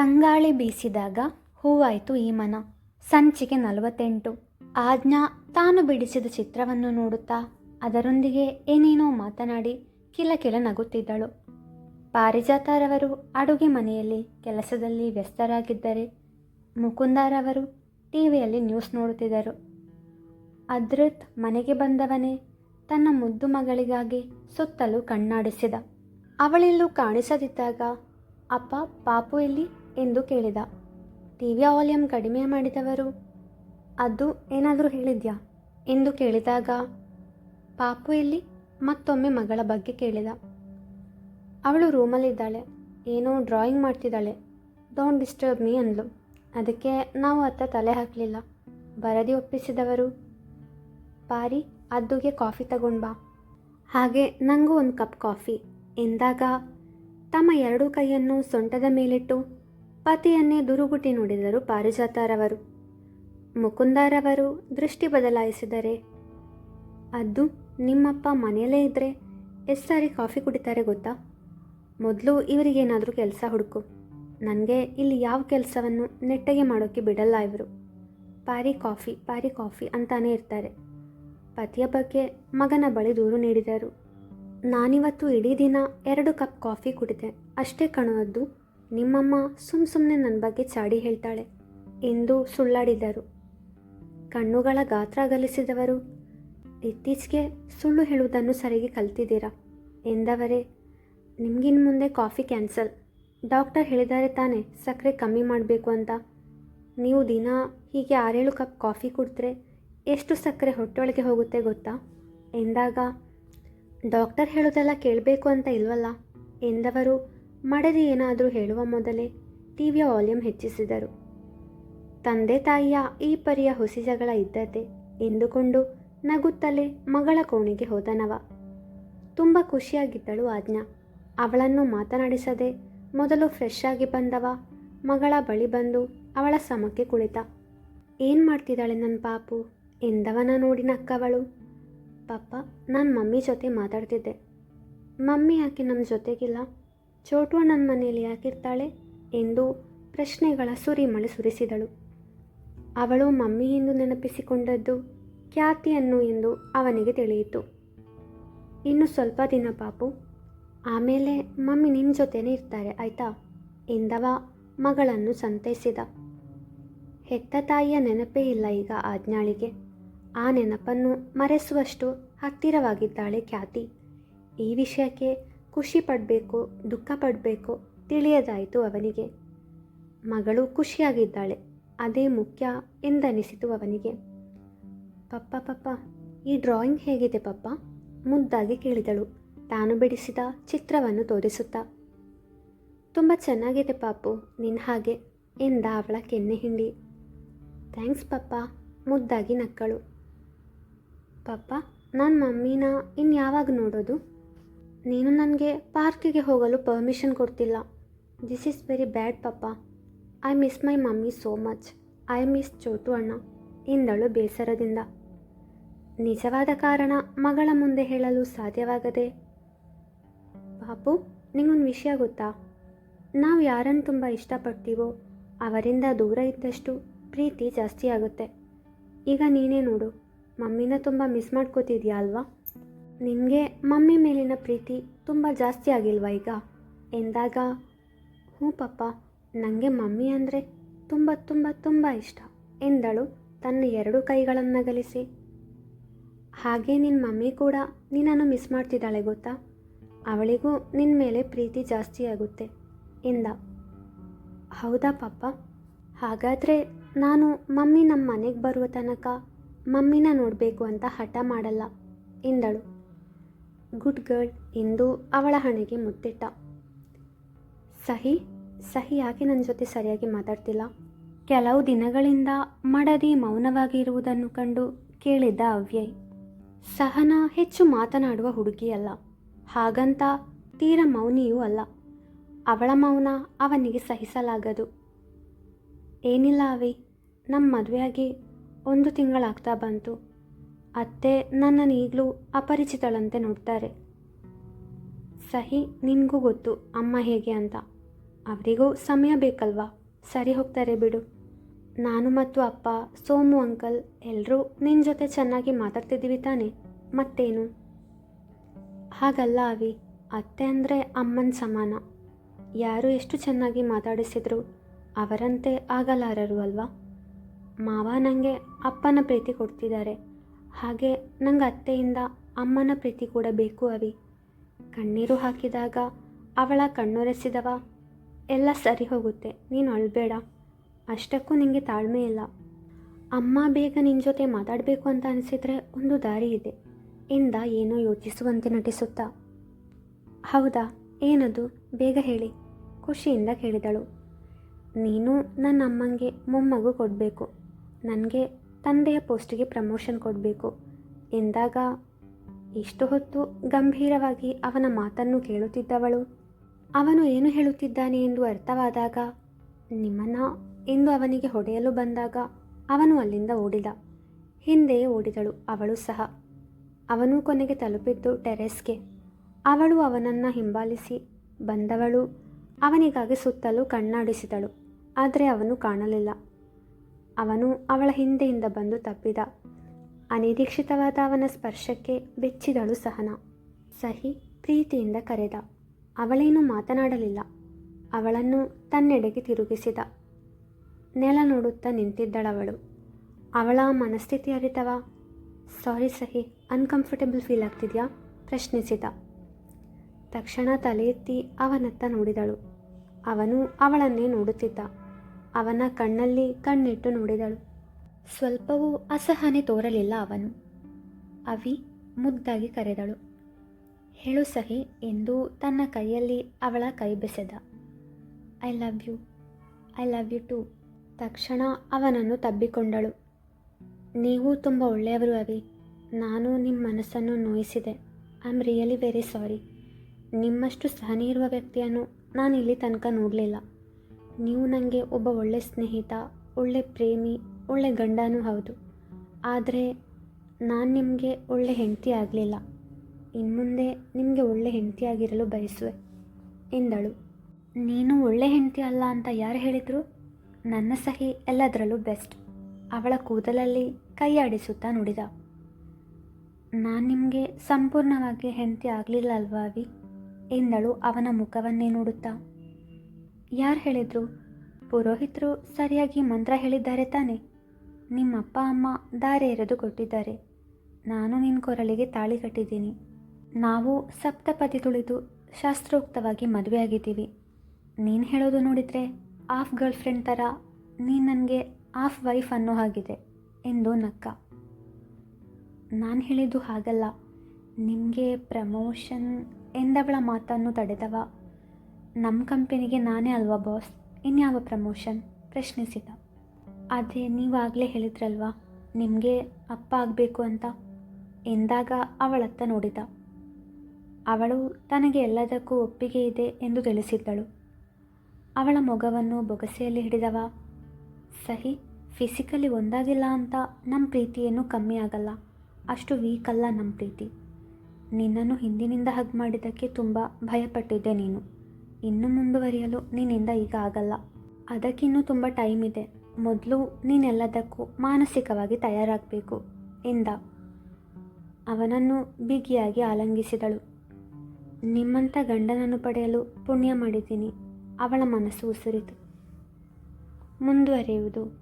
ತಂಗಾಳಿ ಬೀಸಿದಾಗ ಹೂವಾಯಿತು ಈ ಮನ. ಸಂಚಿಕೆ ನಲವತ್ತೆಂಟು. ಆಜ್ಞಾ ತಾನು ಬಿಡಿಸಿದ ಚಿತ್ರವನ್ನು ನೋಡುತ್ತಾ ಅದರೊಂದಿಗೆ ಏನೇನೋ ಮಾತನಾಡಿ ಕಿಲಕಿಲ ನಗುತ್ತಿದ್ದಳು. ಪಾರಿಜಾತರವರು ಅಡುಗೆ ಮನೆಯಲ್ಲಿ ಕೆಲಸದಲ್ಲಿ ವ್ಯಸ್ತರಾಗಿದ್ದರೆ ಮುಕುಂದರವರು ಟಿವಿಯಲ್ಲಿ ನ್ಯೂಸ್ ನೋಡುತ್ತಿದ್ದರು. ಅದೃತ್ ಮನೆಗೆ ಬಂದವನೇ ತನ್ನ ಮುದ್ದು ಮಗಳಿಗಾಗಿ ಸುತ್ತಲೂ ಕಣ್ಣಾಡಿಸಿದ. ಅವಳೆಲ್ಲೂ ಕಾಣಿಸದಿದ್ದಾಗ, ಅಪ್ಪ, ಪಾಪು ಎಲ್ಲಿ? ಎಂದು ಕೇಳಿದ. ಟಿವಿಯ ವಾಲ್ಯೂಮ್ ಕಡಿಮೆ ಮಾಡಿದವರು? ಅದು ಏನಾದರೂ ಹೇಳಿದ್ಯಾ? ಎಂದು ಕೇಳಿದಾಗ ಪಾಪು ಇಲ್ಲಿ ಮತ್ತೊಮ್ಮೆ ಮಗಳ ಬಗ್ಗೆ ಕೇಳಿದ. ಅವಳು ರೂಮಲ್ಲಿದ್ದಾಳೆ. ಏನೋ ಡ್ರಾಯಿಂಗ್ ಮಾಡ್ತಿದ್ದಾಳೆ. ಡೋಂಟ್ ಡಿಸ್ಟರ್ಬ್ ಮೀ ಅಂದ್ಲು. ಅದಕ್ಕೆ ನಾವು ಅತ್ತ ತಲೆ ಹಾಕಲಿಲ್ಲ. ಬರದಿ ಒಪ್ಪಿಸಿದವರು? ಪಾರಿ, ಅದ್ದುಗೆ ಕಾಫಿ ಬಾ. ಹಾಗೆ ನನಗೂ ಒಂದು ಕಪ್ ಕಾಫಿ. ಎಂದಾಗ ತಮ್ಮ ಎರಡೂ ಕೈಯನ್ನು ಸೊಂಟದ ಮೇಲಿಟ್ಟು ಪತಿಯನ್ನೇ ದುರುಗುಟಿ ನೋಡಿದರು ಪಾರಿಜಾತರವರು. ಮುಕುಂದರವರು ದೃಷ್ಟಿ ಬದಲಾಯಿಸಿದರೆ, ಅದು ನಿಮ್ಮಪ್ಪ ಮನೆಯಲ್ಲೇ ಇದ್ದರೆ ಎಷ್ಟು ಸಾರಿ ಕಾಫಿ ಕುಡಿತಾರೆ ಗೊತ್ತಾ? ಮೊದಲು ಇವರಿಗೇನಾದರೂ ಕೆಲಸ ಹುಡುಕು. ನನಗೆ ಇಲ್ಲಿ ಯಾವ ಕೆಲಸವನ್ನು ನೆಟ್ಟಗೆ ಮಾಡೋಕ್ಕೆ ಬಿಡಲ್ಲ ಇವರು. ಪಾರಿ ಕಾಫಿ ಪಾರಿ ಕಾಫಿ ಅಂತಾನೇ ಇರ್ತಾರೆ. ಪತಿಯ ಬಗ್ಗೆ ಮಗನ ಬಳಿ ದೂರು ನೀಡಿದರು. ನಾನಿವತ್ತು ಇಡೀ ದಿನ ಎರಡು ಕಪ್ ಕಾಫಿ ಕುಡಿದೆ ಅಷ್ಟೇ ಕಣುವದ್ದು ನಿಮ್ಮಮ್ಮ ಸುಮ್ಮ ಸುಮ್ಮನೆ ನನ್ನ ಬಗ್ಗೆ ಚಾಡಿ ಹೇಳ್ತಾಳೆ ಎಂದು ಸುಳ್ಳಾಡಿದರು. ಕಣ್ಣುಗಳ ಗಾತ್ರ ಗಲಿಸಿದವರು, ಇತ್ತೀಚೆಗೆ ಸುಳ್ಳು ಹೇಳುವುದನ್ನು ಸರಿಗೆ ಕಲ್ತಿದ್ದೀರಾ? ಎಂದವರೇ, ನಿಮಗಿನ್ ಮುಂದೆ ಕಾಫಿ ಕ್ಯಾನ್ಸಲ್. ಡಾಕ್ಟರ್ ಹೇಳಿದ್ದಾರೆ ತಾನೇ, ಸಕ್ಕರೆ ಕಮ್ಮಿ ಮಾಡಬೇಕು ಅಂತ. ನೀವು ದಿನ ಹೀಗೆ ಆರೇಳು ಕಪ್ ಕಾಫಿ ಕುಡಿದ್ರೆ ಎಷ್ಟು ಸಕ್ಕರೆ ಹೊಟ್ಟೆಯೊಳಗೆ ಹೋಗುತ್ತೆ ಗೊತ್ತಾ? ಎಂದಾಗ, ಡಾಕ್ಟರ್ ಹೇಳೋದೆಲ್ಲ ಕೇಳಬೇಕು ಅಂತ ಇಲ್ವಲ್ಲ? ಎಂದವರು ಮಡದಿ ಏನಾದರೂ ಹೇಳುವ ಮೊದಲೇ ಟಿವಿಯ ವಾಲ್ಯೂಮ್ ಹೆಚ್ಚಿಸಿದರು. ತಂದೆ ತಾಯಿಯ ಈ ಪರಿಯ ಹುಸಿ ಜಗಳ ಇದ್ದದ್ದೇ ಎಂದುಕೊಂಡು ನಗುತ್ತಲೇ ಮಗಳ ಕೋಣೆಗೆ ಹೋದನವ ತುಂಬ ಖುಷಿಯಾಗಿದ್ದಳು ಆಜ್ಞಾ. ಅವಳನ್ನು ಮಾತನಾಡಿಸದೆ ಮೊದಲು ಫ್ರೆಶ್ ಆಗಿ ಬಂದವ, ಮಗಳ ಬಳಿ ಬಂದು ಅವಳ ಸಮಕ್ಕೆ ಕುಳಿತ. ಏನು ಮಾಡ್ತಿದ್ದಾಳೆ ನನ್ನ ಪಾಪು? ಎಂದವನ ನೋಡಿ ನಕ್ಕವಳು. ಪಾಪ, ನಾನು ಮಮ್ಮಿ ಜೊತೆ ಮಾತಾಡ್ತಿದ್ದೆ. ಮಮ್ಮಿ ಯಾಕೆ ನಮ್ಮ ಜೊತೆಗಿಲ್ಲ? ಚೋಟು ನನ್ನ ಮನೆಯಲ್ಲಿ ಯಾಕಿರ್ತಾಳೆ ಎಂದು ಪ್ರಶ್ನೆಗಳ ಸುರಿಮಳೆ ಸುರಿಸಿದಳು. ಅವಳು ಮಮ್ಮಿ ಎಂದು ನೆನಪಿಸಿಕೊಂಡದ್ದು ಖ್ಯಾತಿಯನ್ನು ಎಂದು ಅವನಿಗೆ ತಿಳಿಯಿತು. ಇನ್ನು ಸ್ವಲ್ಪ ದಿನ ಪಾಪು, ಆಮೇಲೆ ಮಮ್ಮಿ ನಿನ್ನ ಜೊತೆನೇ ಇರ್ತಾರೆ, ಆಯ್ತಾ? ಎಂದವ ಮಗಳನ್ನು ಸಂತೈಸಿದ. ಹೆತ್ತ ತಾಯಿಯ ನೆನಪೇ ಇಲ್ಲ ಈಗ ಆಜ್ಞಾಳಿಗೆ. ಆ ನೆನಪನ್ನು ಮರೆಸುವಷ್ಟು ಹತ್ತಿರವಾಗಿದ್ದಾಳೆ ಖ್ಯಾತಿ. ಈ ವಿಷಯಕ್ಕೆ ಖುಷಿ ಪಡಬೇಕು, ದುಃಖ ಪಡಬೇಕು ತಿಳಿಯದಾಯಿತು ಅವನಿಗೆ. ಮಗಳು ಖುಷಿಯಾಗಿದ್ದಾಳೆ, ಅದೇ ಮುಖ್ಯ ಎಂದನಿಸಿತು ಅವನಿಗೆ. ಪಪ್ಪ ಪಪ್ಪ, ಈ ಡ್ರಾಯಿಂಗ್ ಹೇಗಿದೆ ಪಪ್ಪ? ಮುದ್ದಾಗಿ ಕೇಳಿದಳು. ತಾನು ಬಿಡಿಸಿದ ಚಿತ್ರವನ್ನು ತೋರಿಸುತ್ತಾ. ತುಂಬ ಚೆನ್ನಾಗಿದೆ ಪಾಪು ನಿನ್ನ ಹಾಗೆ ಎಂದ ಅವಳ ಕೆನ್ನೆ ಹಿಂಡಿ. ಥ್ಯಾಂಕ್ಸ್ ಪಪ್ಪ, ಮುದ್ದಾಗಿ ನಕ್ಕಳು. ಪಪ್ಪ ನನ್ನ ಮಮ್ಮಿನ ಇನ್ಯಾವಾಗ ನೋಡೋದು? ನೀನು ನನಗೆ ಪಾರ್ಕಿಗೆ ಹೋಗಲು ಪರ್ಮಿಷನ್ ಕೊಡ್ತಿಲ್ಲ. This is very bad papa I miss my mummy so much I miss Chotu ಅಣ್ಣ. ಎಂದಳು ಬೇಸರದಿಂದ. ನಿಜವಾದ ಕಾರಣ ಮಗಳ ಮುಂದೆ ಹೇಳಲು ಸಾಧ್ಯವಾಗದೆ. ಪಾಪು, ನಿಂಗೊಂದು ವಿಷಯ ಗೊತ್ತಾ? ನಾವು ಯಾರನ್ನು ತುಂಬ ಇಷ್ಟಪಡ್ತೀವೋ ಅವರಿಂದ ದೂರ ಇದ್ದಷ್ಟು ಪ್ರೀತಿ ಜಾಸ್ತಿ ಆಗುತ್ತೆ. ಈಗ ನೀನೇ ನೋಡು, ಮಮ್ಮಿನ ತುಂಬ ಮಿಸ್ ಮಾಡ್ಕೋತಿದ್ಯಾ ಅಲ್ವಾ? ನಿನಗೆ ಮಮ್ಮಿ ಮೇಲಿನ ಪ್ರೀತಿ ತುಂಬ ಜಾಸ್ತಿ ಆಗಿಲ್ವಾ ಈಗ? ಎಂದಾಗ, ಹ್ಞೂ ಪಪ್ಪ ನನಗೆ ಮಮ್ಮಿ ಅಂದರೆ ತುಂಬ ತುಂಬ ತುಂಬ ಇಷ್ಟ ಎಂದಳು ತನ್ನ ಎರಡು ಕೈಗಳನ್ನಗಲಿಸಿ ಹಾಗೆ ನಿನ್ನ ಮಮ್ಮಿ ಕೂಡ ನಿನ್ನನ್ನು ಮಿಸ್ ಮಾಡ್ತಿದ್ದಾಳೆ ಗೊತ್ತಾ? ಅವಳಿಗೂ ನಿನ್ನ ಮೇಲೆ ಪ್ರೀತಿ ಜಾಸ್ತಿ ಆಗುತ್ತೆ ಎಂದ. ಹೌದಾ ಪಪ್ಪ? ಹಾಗಾದರೆ ನಾನು ಮಮ್ಮಿ ನಮ್ಮ ಮನೆಗೆ ಬರುವ ತನಕ ಮಮ್ಮಿನ ನೋಡಬೇಕು ಅಂತ ಹಠ ಮಾಡಲ್ಲ ಎಂದಳು. ಗುಡ್ ಗರ್ಲ್ ಎಂದು ಅವಳ ಹಣೆಗೆ ಮುತ್ತಿಟ್ಟ. ಸಹಿ ಸಹಿ ಯಾಕೆ ನನ್ನ ಜೊತೆ ಸರಿಯಾಗಿ ಮಾತಾಡ್ತಿಲ್ಲ? ಕೆಲವು ದಿನಗಳಿಂದ ಮಡದಿ ಮೌನವಾಗಿ ಇರುವುದನ್ನು ಕಂಡು ಕೇಳಿದ್ದ ಅವ್ಯಯ್, ಸಹನ ಹೆಚ್ಚು ಮಾತನಾಡುವ ಹುಡುಗಿಯಲ್ಲ, ಹಾಗಂತ ತೀರ ಮೌನಿಯೂ ಅಲ್ಲ. ಅವಳ ಮೌನ ಅವನಿಗೆ ಸಹಿಸಲಾಗದು. ಏನಿಲ್ಲ ಅವಿ ನಮ್ಮ ಮದುವೆಯಾಗಿ ಒಂದು ತಿಂಗಳಾಗ್ತಾ ಬಂತು. ಅತ್ತೆ ನನ್ನನ್ನು ಈಗಲೂ ಅಪರಿಚಿತಳಂತೆ ನೋಡ್ತಾರೆ. ಸಹಿ, ನಿನಗೂ ಗೊತ್ತು ಅಮ್ಮ ಹೇಗೆ ಅಂತ. ಅವರಿಗೂ ಸಮಯ ಬೇಕಲ್ವಾ? ಸರಿ ಹೋಗ್ತಾರೆ ಬಿಡು. ನಾನು ಮತ್ತು ಅಪ್ಪ, ಸೋಮು ಅಂಕಲ್ ಎಲ್ಲರೂ ನಿನ್ನ ಜೊತೆ ಚೆನ್ನಾಗಿ ಮಾತಾಡ್ತಿದ್ದೀವಿ ತಾನೆ. ಮತ್ತೇನು? ಹಾಗಲ್ಲ ಅವಿ. ಅತ್ತೆ ಅಂದರೆ ಅಮ್ಮನ ಸಮಾನ. ಯಾರು ಎಷ್ಟು ಚೆನ್ನಾಗಿ ಮಾತಾಡಿಸಿದ್ರು ಅವರಂತೆ ಆಗಲಾರರು ಅಲ್ವಾ? ಮಾವ ನನಗೆ ಅಪ್ಪನ ಪ್ರೀತಿ ಕೊಡ್ತಿದ್ದಾರೆ. ಹಾಗೆ ನಂಗೆ ಅತ್ತೆಯಿಂದ ಅಮ್ಮನ ಪ್ರೀತಿ ಕೂಡ ಬೇಕು ಅವಿ. ಕಣ್ಣೀರು ಹಾಕಿದಾಗ ಅವಳ ಕಣ್ಣೊರೆಸಿದವ, ಎಲ್ಲ ಸರಿ ಹೋಗುತ್ತೆ, ನೀನು ಅಳ್ಬೇಡ, ಅಷ್ಟಕ್ಕೂ ನಿನಗೆ ತಾಳ್ಮೆ ಇಲ್ಲ. ಅಮ್ಮ ಬೇಗ ನಿನ್ನ ಜೊತೆ ಮಾತಾಡಬೇಕು ಅಂತ ಅನಿಸಿದರೆ ಒಂದು ದಾರಿ ಇದೆ ಎಂದ ಏನೋ ಯೋಚಿಸುವಂತೆ ನಟಿಸುತ್ತಾ. ಹೌದಾ, ಏನದು, ಬೇಗ ಹೇಳಿ, ಖುಷಿಯಿಂದ ಕೇಳಿದಳು. ನೀನು ನನ್ನ ಅಮ್ಮಂಗೆ ಮೊಮ್ಮಗು ಕೊಡಬೇಕು, ನನಗೆ ತಂದೆಯ ಪೋಸ್ಟಿಗೆ ಪ್ರಮೋಷನ್ ಕೊಡಬೇಕು. ಎಂದಾಗ ಎಷ್ಟು ಹೊತ್ತು ಗಂಭೀರವಾಗಿ ಅವನ ಮಾತನ್ನು ಕೇಳುತ್ತಿದ್ದವಳು. ಅವನು ಏನು ಹೇಳುತ್ತಿದ್ದಾನೆ ಎಂದು ಅರ್ಥವಾದಾಗ, ನಿಮ್ಮನ್ನ ಎಂದು ಅವನಿಗೆ ಹೊಡೆಯಲು ಬಂದಾಗ ಅವನು ಅಲ್ಲಿಂದ ಓಡಿದ. ಹಿಂದೆಯೇ ಓಡಿದಳು ಅವಳು ಸಹ. ಅವನು ಕೊನೆಗೆ ತಲುಪಿದ್ದು ಟೆರೆಸ್ಗೆ. ಅವಳು ಅವನನ್ನು ಹಿಂಬಾಲಿಸಿ ಬಂದವಳು. ಅವನಿಗಾಗಿ ಸುತ್ತಲೂ ಕಣ್ಣಾಡಿಸಿದಳು. ಆದರೆ ಅವನು ಕಾಣಲಿಲ್ಲ. ಅವನು ಅವಳ ಹಿಂದೆಯಿಂದ ಬಂದು ತಪ್ಪಿದ. ಅನಿರೀಕ್ಷಿತವಾದ ಅವನ ಸ್ಪರ್ಶಕ್ಕೆ ಬೆಚ್ಚಿದಳು ಸಹನ. ಸಹಿ ಪ್ರೀತಿಯಿಂದ ಕರೆದ. ಅವಳೇನು ಮಾತನಾಡಲಿಲ್ಲ. ಅವಳನ್ನು ತನ್ನೆಡೆಗೆ ತಿರುಗಿಸಿದ. ನೆಲ ನೋಡುತ್ತಾ ನಿಂತಿದ್ದಳವಳು. ಅವಳ ಮನಸ್ಥಿತಿ ಅರಿತವ. ಸಾರಿ ಸಹಿ ಅನ್ಕಂಫರ್ಟೇಬಲ್ ಫೀಲ್ ಆಗ್ತಿದ್ಯಾ? ಪ್ರಶ್ನಿಸಿದ. ತಕ್ಷಣ ತಲೆ ಎತ್ತಿ ಅವನತ್ತ ನೋಡಿದಳು. ಅವನು ಅವಳನ್ನೇ ನೋಡುತ್ತಿದ್ದ. ಅವನ ಕಣ್ಣಲ್ಲಿ ಕಣ್ಣಿಟ್ಟು ನೋಡಿದಳು. ಸ್ವಲ್ಪವೂ ಅಸಹನೆ ತೋರಲಿಲ್ಲ ಅವನು. ಅವಿ ಮುದ್ದಾಗಿ ಕರೆದಳು, ಹೇಳು ಸಹಿ, ಎಂದು ತನ್ನ ಕೈಯಲ್ಲಿ ಅವಳ ಕೈ ಬೆಸೆದ. I love you I love you too ತಕ್ಷಣ ಅವನನ್ನು ತಬ್ಬಿಕೊಂಡಳು. ನೀವು ತುಂಬ ಒಳ್ಳೆಯವರು ಅವಿ. ನಾನು ನಿಮ್ಮ ಮನಸ್ಸನ್ನು ನೋಯಿಸಿದೆ. I am really very sorry ನಿಮ್ಮಷ್ಟು ಸಹನೆ ಇರುವ ವ್ಯಕ್ತಿಯನ್ನು ನಾನು ಇಲ್ಲಿ ತನಕ ನೋಡಲಿಲ್ಲ. ನೀವು ನನಗೆ ಒಬ್ಬ ಒಳ್ಳೆ ಸ್ನೇಹಿತ, ಒಳ್ಳೆ ಪ್ರೇಮಿ, ಒಳ್ಳೆ ಗಂಡನೂ ಹೌದು. ಆದರೆ ನಾನು ನಿಮಗೆ ಒಳ್ಳೆ ಹೆಂಡತಿ ಆಗಲಿಲ್ಲ. ಇನ್ಮುಂದೆ ನಿಮಗೆ ಒಳ್ಳೆ ಹೆಂಡತಿಯಾಗಿರಲು ಬಯಸುವೆ, ಎಂದಳು. ನೀನು ಒಳ್ಳೆ ಹೆಂಡತಿ ಅಲ್ಲ ಅಂತ ಯಾರು ಹೇಳಿದರು? ನನ್ನ ಸಹಿ ಎಲ್ಲದರಲ್ಲೂ ಬೆಸ್ಟ್. ಅವಳ ಕೂದಲಲ್ಲಿ ಕೈಯಾಡಿಸುತ್ತಾ ನುಡಿದ. ನಾನು ನಿಮಗೆ ಸಂಪೂರ್ಣವಾಗಿ ಹೆಂಡತಿ ಆಗಲಿಲ್ಲ ಅಲ್ವಾ ಅವಿ ಎಂದಳು ಅವನ ಮುಖವನ್ನೇ ನೋಡುತ್ತಾ. ಯಾರು ಹೇಳಿದರು? ಪುರೋಹಿತರು ಸರಿಯಾಗಿ ಮಂತ್ರ ಹೇಳಿದ್ದಾರೆ ತಾನೆ. ನಿಮ್ಮ ಅಪ್ಪ, ಅಮ್ಮ ದಾರೆ ಎರೆದು ಕೊಟ್ಟಿದ್ದಾರೆ. ನಾನು ನಿನ್ನ ಕೊರಳಿಗೆ ತಾಳಿ ಕಟ್ಟಿದ್ದೀನಿ. ನಾವು ಸಪ್ತಪದಿ ತುಳಿದು ಶಾಸ್ತ್ರೋಕ್ತವಾಗಿ ಮದುವೆಯಾಗಿದ್ದೀವಿ ನೀನು ಹೇಳೋದು ನೋಡಿದರೆ ಆಫ್ ಗರ್ಲ್ ಫ್ರೆಂಡ್ ಥರ ನೀನು ನನಗೆ ಆಫ್ ವೈಫ್ ಅನ್ನೋ ಹಾಗಿದೆ ಎಂದು ನಕ್ಕ. ನಾನು ಹೇಳಿದ್ದು ಹಾಗಲ್ಲ. ನಿಮಗೆ ಪ್ರಮೋಷನ್ ಎಂದವಳ ಮಾತನ್ನು ತಡೆದವ ನಮ್ಮ ಕಂಪನಿಗೆ ನಾನೇ ಅಲ್ವಾ ಬಾಸ್? ಇನ್ಯಾವ ಪ್ರಮೋಷನ್? ಪ್ರಶ್ನಿಸಿದ. ಅದೇ, ನೀವಾಗಲೇ ಹೇಳಿದ್ರಲ್ವಾ, ನಿಮಗೆ ಅಪ್ಪ ಆಗಬೇಕು ಅಂತ? ಎಂದಾಗ ಅವಳತ್ತ ನೋಡಿದ. ಅವಳು ತನಗೆ ಎಲ್ಲದಕ್ಕೂ ಒಪ್ಪಿಗೆ ಇದೆ ಎಂದು ತಿಳಿಸಿದ್ದಳು. ಅವಳ ಮೊಗವನ್ನು ಬೊಗಸೆಯಲ್ಲಿ ಹಿಡಿದವ, ಸಹಿ, ಫಿಸಿಕಲಿ ಒಂದಾಗಿಲ್ಲ ಅಂತ ನಮ್ಮ ಪ್ರೀತಿ ಏನೂ ಕಮ್ಮಿ ಆಗಲ್ಲ. ಅಷ್ಟು ವೀಕ್ ಅಲ್ಲ ನಮ್ಮ ಪ್ರೀತಿ. ನಿನ್ನನ್ನು ಹಿಂದಿನಿಂದ ಹಗ್ ಮಾಡಿದ್ದಕ್ಕೆ ತುಂಬ ಭಯಪಟ್ಟಿದ್ದೆ ನೀನು. ಇನ್ನು ಮುಂದುವರಿಯಲು ನಿನ್ನಿಂದ ಈಗ ಆಗಲ್ಲ. ಅದಕ್ಕಿನ್ನೂ ತುಂಬ ಟೈಮ್ ಇದೆ. ಮೊದಲು ನೀನೆಲ್ಲದಕ್ಕೂ ಮಾನಸಿಕವಾಗಿ ತಯಾರಾಗಬೇಕು, ಎಂದ. ಅವನನ್ನು ಬಿಗಿಯಾಗಿ ಆಲಂಗಿಸಿದಳು. ನಿಮ್ಮಂಥ ಗಂಡನನ್ನು ಪಡೆಯಲು ಪುಣ್ಯ ಮಾಡಿದ್ದೀನಿ. ಅವಳ ಮನಸ್ಸು ಉಸಿರಿತು. ಮುಂದುವರಿಯುವುದು.